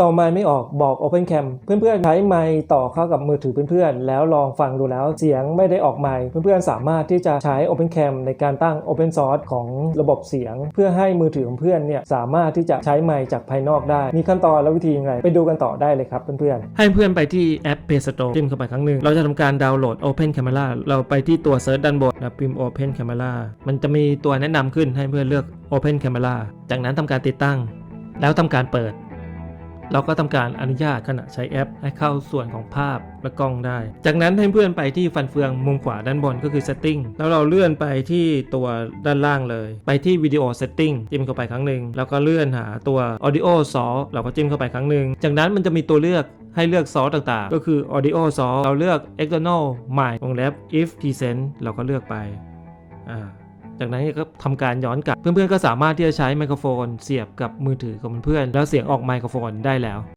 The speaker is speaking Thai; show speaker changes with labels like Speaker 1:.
Speaker 1: ต่อไมค์ไม่ออกบอก Open Cam เพื่อนๆใช้ไมค์ต่อเข้ากับมือถือเพื่อนๆ แล้วลองฟังดูแล้วเสียงไม่ได้ออกไมค์เพื่อนๆ สามารถที่จะใช้ Open Cam ในการตั้ง Open Source ของระบบเสียง เพื่อให้มือถือของเพื่อนเนี่ยสามารถที่จะใช้ไมค์จากภายนอกได้ มีขั้นตอนและวิธียังไงไปดูกันต่อได้เลยครับเพื่อนๆ ให้เพื่อนไปที่แอป Play Store จิ้มเข้าไปครั้งหนึ่งเราจะทำการดาวน์โหลด Open Camera เราไปที่ตัวเซิร์ชด้านบนนะพิมพ์ Open Camera มันจะมีตัวแนะนำขึ้นให้เพื่อนเลือก Open Camera จากนั้นทำการติดตั้ง แล้วทำการเปิด เราก็ทำการอนุญาตขณะใช้แอป ให้เข้าส่วนของภาพและกล้องได้ จากนั้นให้เพื่อนไปที่ฟันเฟืองมุมขวาด้านบนก็คือ Setting แล้วเราเลื่อนไปที่ตัวด้านล่างเลย ไปที่ Video Setting จิ้มเข้าไปครั้งหนึ่งแล้วก็เลื่อนหาตัว Audio Source เราก็จิ้มเข้าไปครั้งหนึ่งจากนั้นมันจะมีตัวเลือกให้เลือกซอสต่างๆ ก็คือ Audio Source เราเลือก External Mic วงเล็บ If Present เราก็เลือกไปอ่า จากนั้นก็ทำการย้อนกลับ เพื่อนๆก็สามารถที่จะใช้ไมโครโฟน เสียบกับมือถือของเพื่อนแล้วเสียงออกไมโครโฟนได้แล้ว